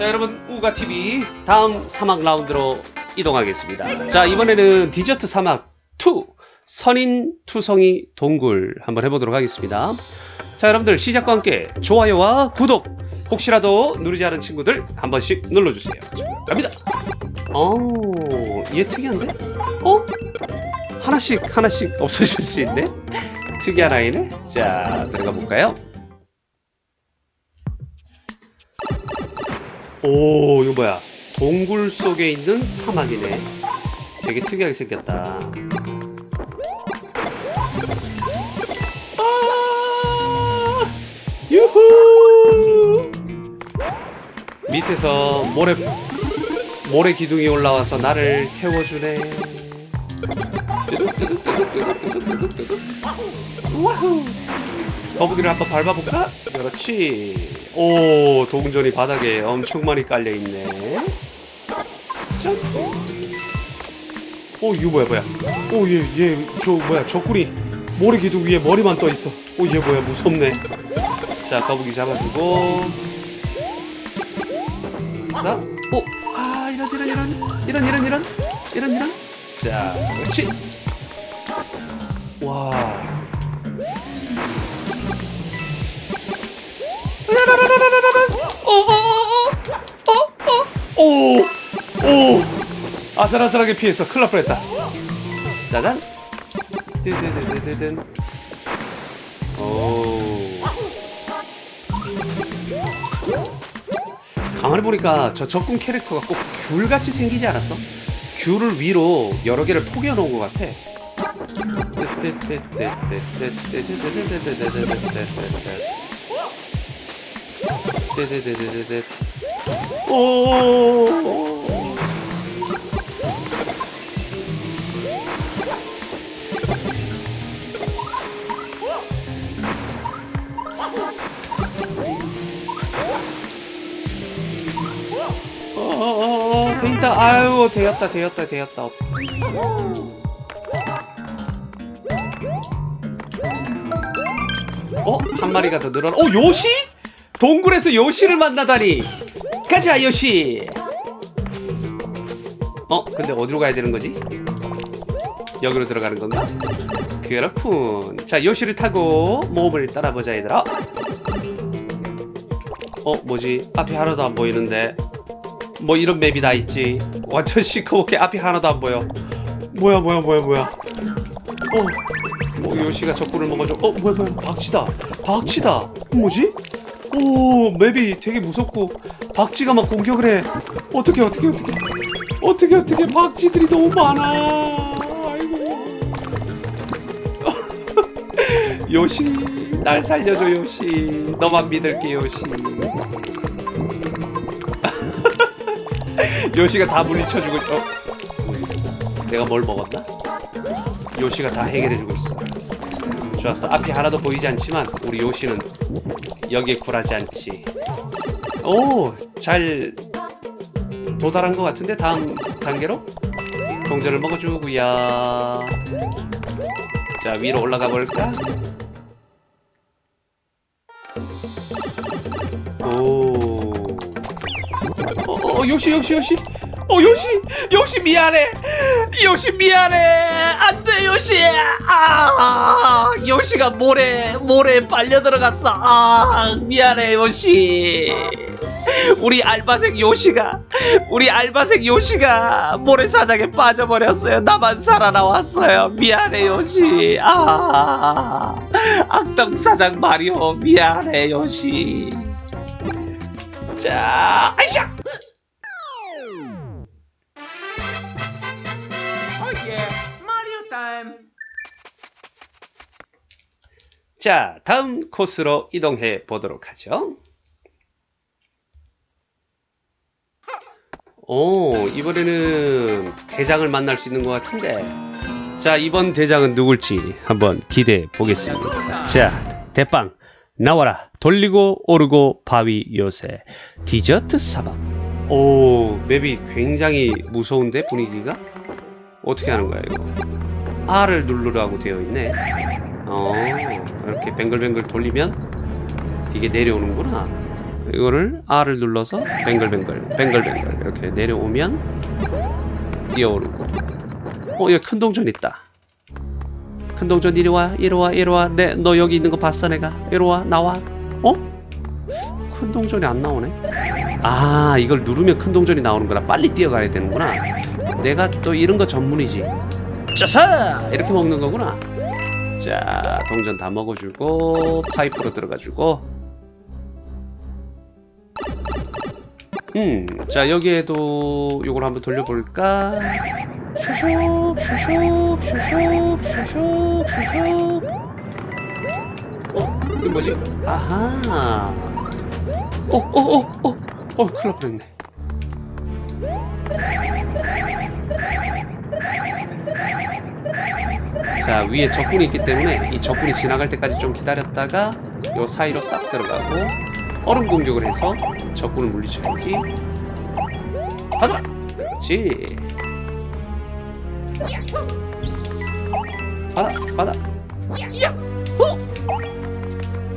자 여러분 우가TV 다음 사막 라운드로 이동하겠습니다 자 이번에는 디저트 사막 2 선인 투성이 동굴 한번 해보도록 하겠습니다 자 여러분들 시작과 함께 좋아요와 구독 혹시라도 누르지 않은 친구들 한 번씩 눌러주세요 자, 갑니다 어얘 특이한데? 어? 하나씩 하나씩 없어질 수 있네 특이한 아이네 자 들어가 볼까요? 오 이거 뭐야 동굴 속에 있는 사막이네 되게 특이하게 생겼다 아 유후 밑에서 모래 모래 기둥이 올라와서 나를 태워주네 와후 거북이를 한번 밟아볼까? 그렇지. 오, 동전이 바닥에 엄청 많이 깔려있네. 짠. 오, 이거 뭐야, 뭐야. 오, 얘, 얘, 저, 뭐야, 저꾸리 모래 기둥 위에 머리만 떠있어. 오, 얘 뭐야, 무섭네. 자, 거북이 잡아주고. 싹. 오, 아, 이런, 이런, 이런. 이런, 이런, 이런. 이런, 이런. 자, 그렇지. 와. 오오오오오오오 오 아슬아슬하게 피했어 큰일 날 뻔했다 짜잔 뜨드드드드든 오 가만히 보니까 저 적군 캐릭터가 꼭 귤같이 생기지 않았어? 귤을 위로 여러 개를 포개어 놓은 것 같아 네네네네네. 오. 어어어어 되다 아유 되었다 되었다 되었다 어? 한 마리가 더 늘어나 어 요시? 동굴에서 요시를 만나다니. 가자 요시. 어? 근데 어디로 가야 되는 거지? 여기로 들어가는 건가? 그렇군. 자 요시를 타고 모험을 따라보자 얘들아. 어 뭐지? 앞이 하나도 안 보이는데. 뭐 이런 맵이 다 있지. 완전 시커멓게 앞이 하나도 안 보여. 뭐야 뭐야 뭐야 뭐야. 어뭐 요시가 적군을 먹어줘. 어 뭐야 뭐야. 박쥐다. 박쥐다. 뭐지 오 맵이 되게 무섭고 박쥐가 막 공격을 해 어떻게 어떻게 어떻게 어떻게 어떻게 박쥐들이 너무 많아 아이고 요시 날 살려줘 요시 너만 믿을게 요시 요시가 다 물리쳐주고 있어. 어? 내가 뭘 먹었나? 요시가 다 해결해주고 있어. 좋았어. 앞이 하나도 보이지 않지만 우리 요시는 여기에 굴하지 않지. 오, 잘 도달한 것 같은데 다음 단계로 동전을 먹어주고야. 자 위로 올라가 볼까? 오. 어, 어, 요시, 요시, 요시. 어, 요시, 요시 미안해. 요시 미안해. 안 돼, 요시. 아, 요시가 모래, 모래에 빨려 들어갔어. 아, 미안해, 요시. 우리 알바생 요시가, 우리 알바생 요시가 모래사장에 빠져버렸어요. 나만 살아나왔어요. 미안해, 요시. 아, 악덕사장 마리오. 미안해, 요시. 자, 아이샤! 자, 다음 코스로 이동해 보도록 하죠. 오, 이번에는 대장을 만날 수 있는 것 같은데. 자, 이번 대장은 누굴지 한번 기대해 보겠습니다. 자, 대빵, 나와라. 돌리고 오르고 바위 요새. 디저트 사막. 오, 맵이 굉장히 무서운데, 분위기가? 어떻게 하는 거야, 이거? R을 누르라고 되어 있네. 어, 이렇게 뱅글뱅글 돌리면 이게 내려오는구나. 이거를 R을 눌러서 뱅글뱅글 뱅글뱅글 이렇게 내려오면 뛰어오르고. 어 여기 큰 동전 있다. 큰 동전 이리 와 이리 와 이리 와 내 너 여기 있는 거 봤어 내가? 이리 와 나와. 어? 큰 동전이 안 나오네? 아 이걸 누르면 큰 동전이 나오는구나 빨리 뛰어가야 되는구나. 내가 또 이런 거 전문이지. 짜사 이렇게 먹는 거구나 자 동전 다 먹어주고 파이프로 들어가주고 음, 자 여기에도 요걸 한번 돌려볼까? 슈슉, 슈슉, 슈슉, 슈슉, 슈슉. 어, 이게 뭐지? 아하. 어, 어, 어, 어, 어, 큰일 날 뻔했네. 자 위에 적군이 있기 때문에 이 적군이 지나갈 때까지 좀 기다렸다가 요 사이로 싹 들어가고 얼음 공격을 해서 적군을 물리쳐야지. 받아라 그렇지. 받아 받아!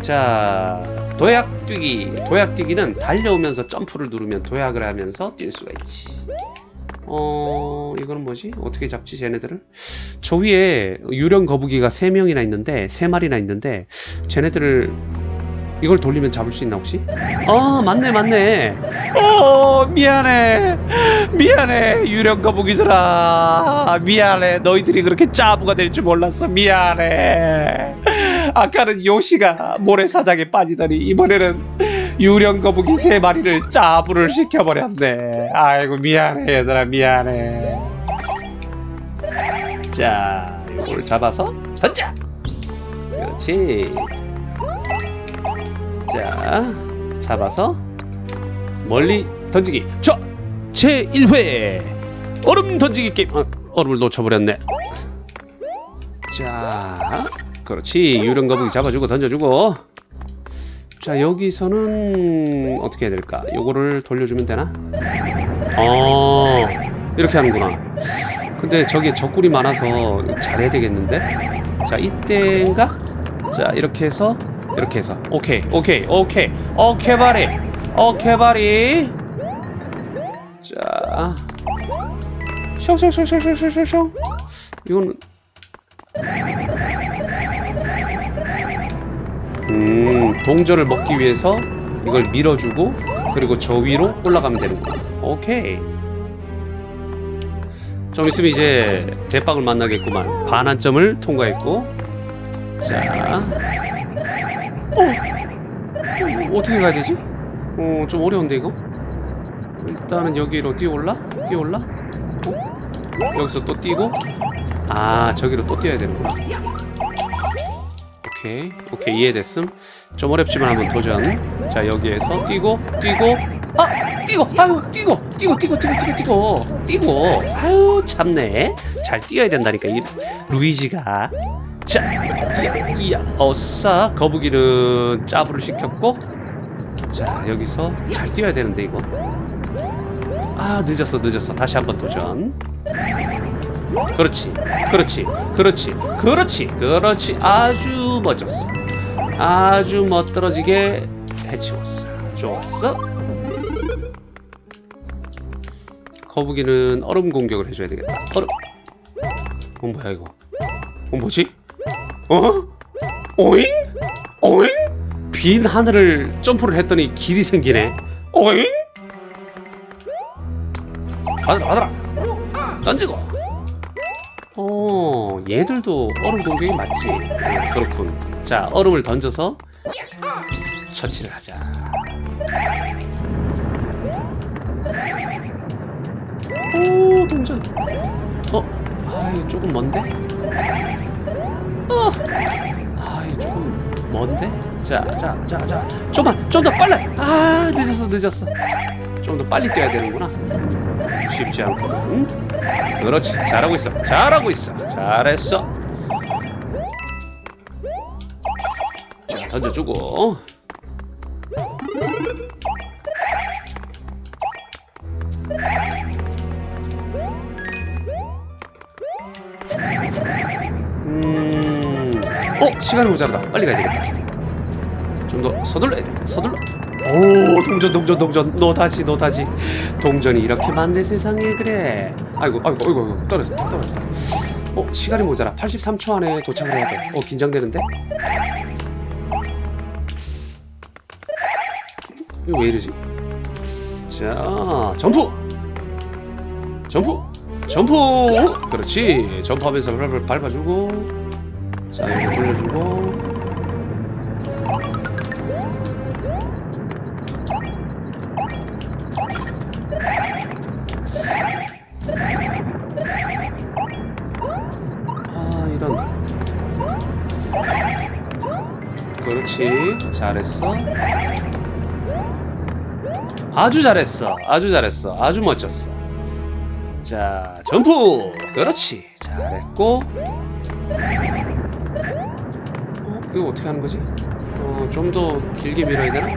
자 도약 뛰기. 도약 뛰기는 달려오면서 점프를 누르면 도약을 하면서 뛸 수가 있지 어 이거는 뭐지? 어떻게 잡지 쟤네들을 저 위에 유령 거북이가 3명이나 있는데 3마리나 있는데 쟤네들을 이걸 돌리면 잡을 수 있나 혹시? 어 맞네 맞네. 어 미안해. 미안해 유령 거북이들아. 미안해. 너희들이 그렇게 짜부가 될 줄 몰랐어. 미안해. 아까는 요시가 모래사장에 빠지더니 이번에는 유령 거북이 세 마리를 짜부를 시켜버렸네 아이고 미안해 얘들아 미안해 자, 이걸 잡아서 던져. 그렇지. 자, 잡아서 멀리 던지기. 자, 제 1회 얼음 던지기 게임. 어, 얼음을 놓쳐버렸네. 자, 그렇지. 유령 거북이 잡아주고 던져주고. 자, 여기서는 어떻게 해야 될까? 요거를 돌려주면 되나? 어, 이렇게 하는구나. 근데 저게 적군이 많아서 잘해야 되겠는데? 자, 이때인가? 자, 이렇게 해서 이렇게 해서 오케이, 오케이, 오케이, 오케이 바리, 오케이 바리. 자, 숑숑숑숑숑숑. 이거는 음, 동전을 먹기 위해서 이걸 밀어주고 그리고 저 위로 올라가면 되는구나. 오케이. 좀 있으면 이제 대빵을 만나겠구만. 반환점을 통과했고. 자. 어! 어, 어떻게 가야 되지? 어, 좀 어려운데, 이거? 일단은 여기로 뛰어올라? 뛰어올라? 어? 여기서 또 뛰고. 아, 저기로 또 뛰어야 되는구나. 오케이. 오케이, 이해됐음. 좀 어렵지만 한번 도전. 자, 여기에서 뛰고, 뛰고, 아! 뛰고! 아유, 뛰고! 뛰고, 뛰고, 뛰고, 뛰고, 뛰고! 뛰고! 아유, 참네. 잘 뛰어야 된다니까, 이 루이지가. 자, 이야, 이야, 어싸. 거북이는 짜부를 시켰고. 자, 여기서 잘 뛰어야 되는데, 이거. 아, 늦었어, 늦었어. 다시 한번 도전. 그렇지, 그렇지, 그렇지, 그렇지, 그렇지. 아주 멋졌어. 아주 멋들어지게 해치웠어. 좋았어. 거북이는 얼음 공격을 해줘야 되겠다. 얼음. 어 뭐야 이거? 어 뭐지? 어? 오잉? 오잉? 빈 하늘을 점프를 했더니 길이 생기네. 오잉? 받아라 받아라. 던지고. 어 얘들도 얼음 공격이 맞지? 그렇군. 자 얼음을 던져서 처치를 하자. 오 동전 어? 아 이거 조금 먼데? 어? 아 이거 조금 먼데? 자자자자 좀만 좀 더 빨리 아 늦었어 늦었어 좀 더 빨리 뛰어야 되는구나. 쉽지 않거든 그렇지. 잘하고 있어. 잘하고 있어. 잘했어. 자 던져주고. 음, 어 시간이 모자라다. 빨리 가야 되겠다. 좀 더 서둘러야 돼. 서둘러. 오 동전 동전 동전. 너다지 너다지 동전이 이렇게 많네 세상에. 그래. 아이고 아이고 아이고, 떨어졌다 떨어졌다. 어 시간이 모자라. 83초 안에 도착을 해야 돼어 긴장되는데? 이거 왜 이러지? 자 점프! 점프! 점프! 그렇지. 점프하면서 밟- 밟아주고 자 이거 올려주고 잘했어? 아주 잘했어. 아주 잘했어. 아주 멋졌어. 자 점프! 그렇지. 잘했고. 어 이거 어떻게 하는 거지? 어 좀 더 길게 밀어야 되나?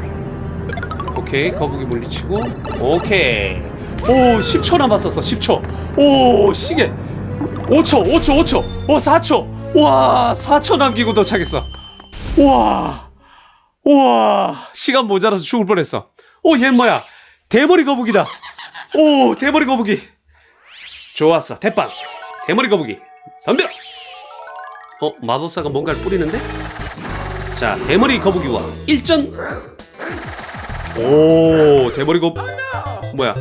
오케이. 거북이 물리치고. 오케이. 오 10초 남았었어. 10초. 오 시계. 5초 5초 5초. 오 4초. 와 4초 남기고 도착했어. 우와 우와 시간 모자라서 죽을 뻔했어. 오 얘 뭐야? 대머리 거북이다. 오 대머리 거북이. 좋았어 대빵. 대머리 거북이. 덤벼! 어 마법사가 뭔가를 뿌리는데? 자 대머리 거북이와 일전. 오 대머리 거 뭐야?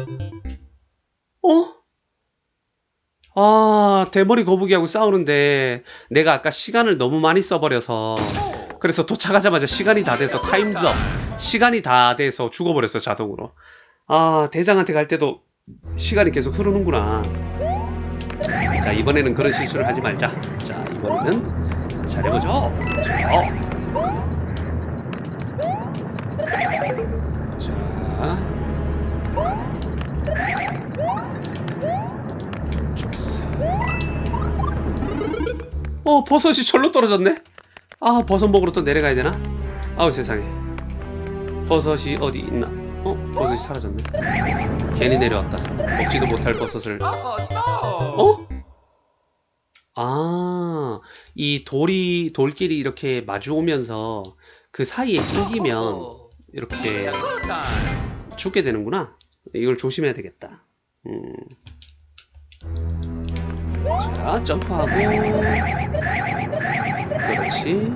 어? 아 대머리 거북이하고 싸우는데 내가 아까 시간을 너무 많이 써버려서 그래서 도착하자마자 시간이 다 돼서 타임즈업. 시간이 다 돼서 죽어버렸어 자동으로. 아 대장한테 갈 때도 시간이 계속 흐르는구나. 자 이번에는 그런 실수를 하지 말자. 자 이번에는 잘해보죠. 자 좋았어 어 버섯이 절로 떨어졌네 아 버섯 먹으러 또 내려가야 되나 아우 세상에 버섯이 어디 있나 어 버섯이 사라졌네 괜히 내려왔다 먹지도 못할 버섯을! 어? 아, 이 돌이, 돌길이 이렇게 마주오면서 그 사이에 끼기면 이렇게. 죽게 되는구나. 이걸 조심해야 되겠다. 음. 자, 점프하고. 그렇지.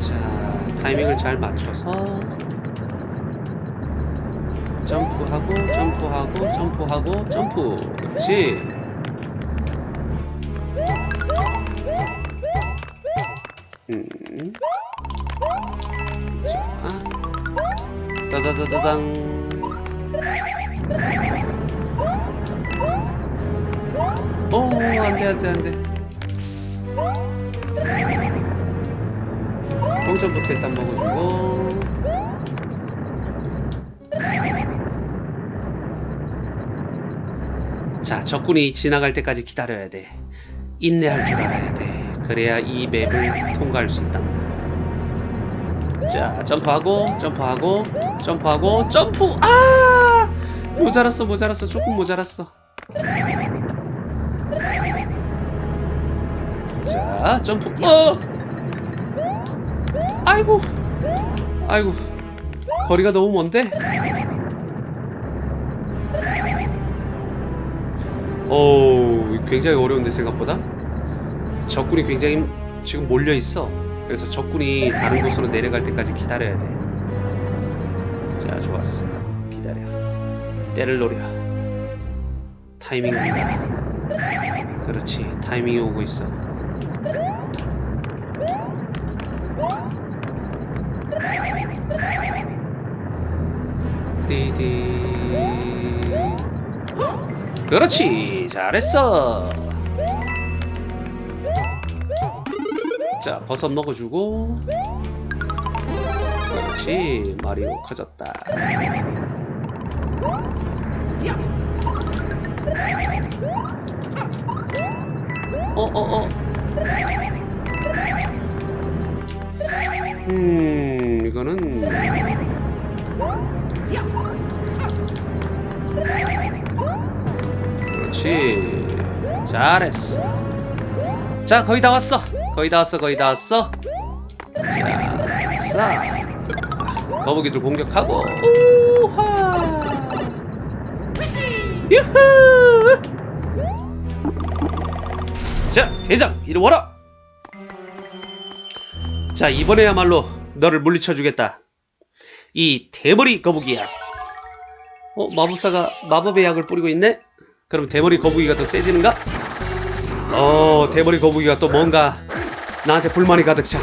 자, 타이밍을 잘 맞춰서. 점프하고, 점프하고, 점프하고, 점프. 그렇지. 음. 자. 따다다다당. 오, 안 돼, 안 돼, 안 돼. 동전부터 일단 먹어주고. 자, 적군이 지나갈 때까지 기다려야 돼. 인내할 줄 알아야 돼. 그래야 이 맵을 통과할 수 있다. 자 점프하고 점프하고 점프하고 점프 아 모자랐어 모자랐어 조금 모자랐어 자 점프 어 아이고 아이고 거리가 너무 먼데 오 굉장히 어려운데 생각보다 적군이 굉장히 지금 몰려 있어. 그래서 적군이 다른 곳으로 내려갈 때까지 기다려야 돼. 자, 좋았어. 기다려. 때를 노려. 타이밍 온다. 그렇지. 타이밍이 오고 있어. 띠디. 그렇지. 잘했어. 자 버섯 먹어주고 그렇지 마리오 커졌다 어어어 음 이거는 그렇지. 잘했어. 자 거의 다 왔어. 거의 다 왔어 거의 다 왔어. 자 싸. 거북이들 공격하고. 우하. 유후. 자 대장 이리 와라. 자 이번에야말로 너를 물리쳐 주겠다. 이 대머리 거북이야 어 마법사가 마법의 약을 뿌리고 있네? 그럼 대머리 거북이가 더 세지는가? 어 대머리 거북이가 또 뭔가 나한테 불만이 가득 차.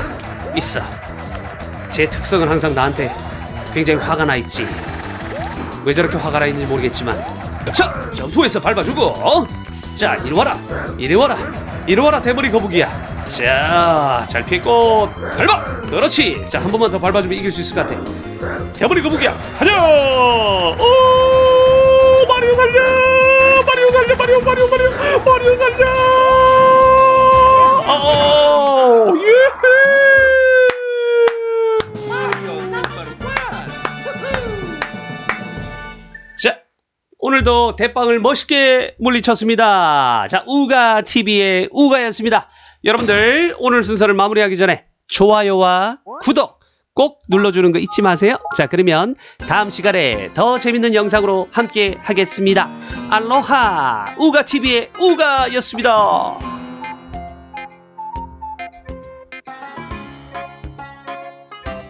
있어. 제 특성은 항상 나한테 굉장히 화가 나 있지. 왜 저렇게 화가 나 있는지 모르겠지만. 자 점프해서 밟아주고. 어? 자 이리 와라. 이리 와라. 이리 와라 대머리 거북이야. 자 잘 피했고. 밟아! 그렇지. 자 한 번만 더 밟아주면 이길 수 있을 것 같아 대머리 거북이야. 가자! 오! 마리오 살려! 마리오 살려! 마리오 마리오 마리오! 마리오 살려! 어. 예. 자, 오늘도 대빵을 멋있게 물리쳤습니다. 자, 우가 TV의 우가였습니다. 여러분들 오늘 순서를 마무리하기 전에 좋아요와 구독 꼭 눌러주는 거 잊지 마세요. 자, 그러면 다음 시간에 더 재밌는 영상으로 함께 하겠습니다. 알로하 우가 TV의 우가였습니다.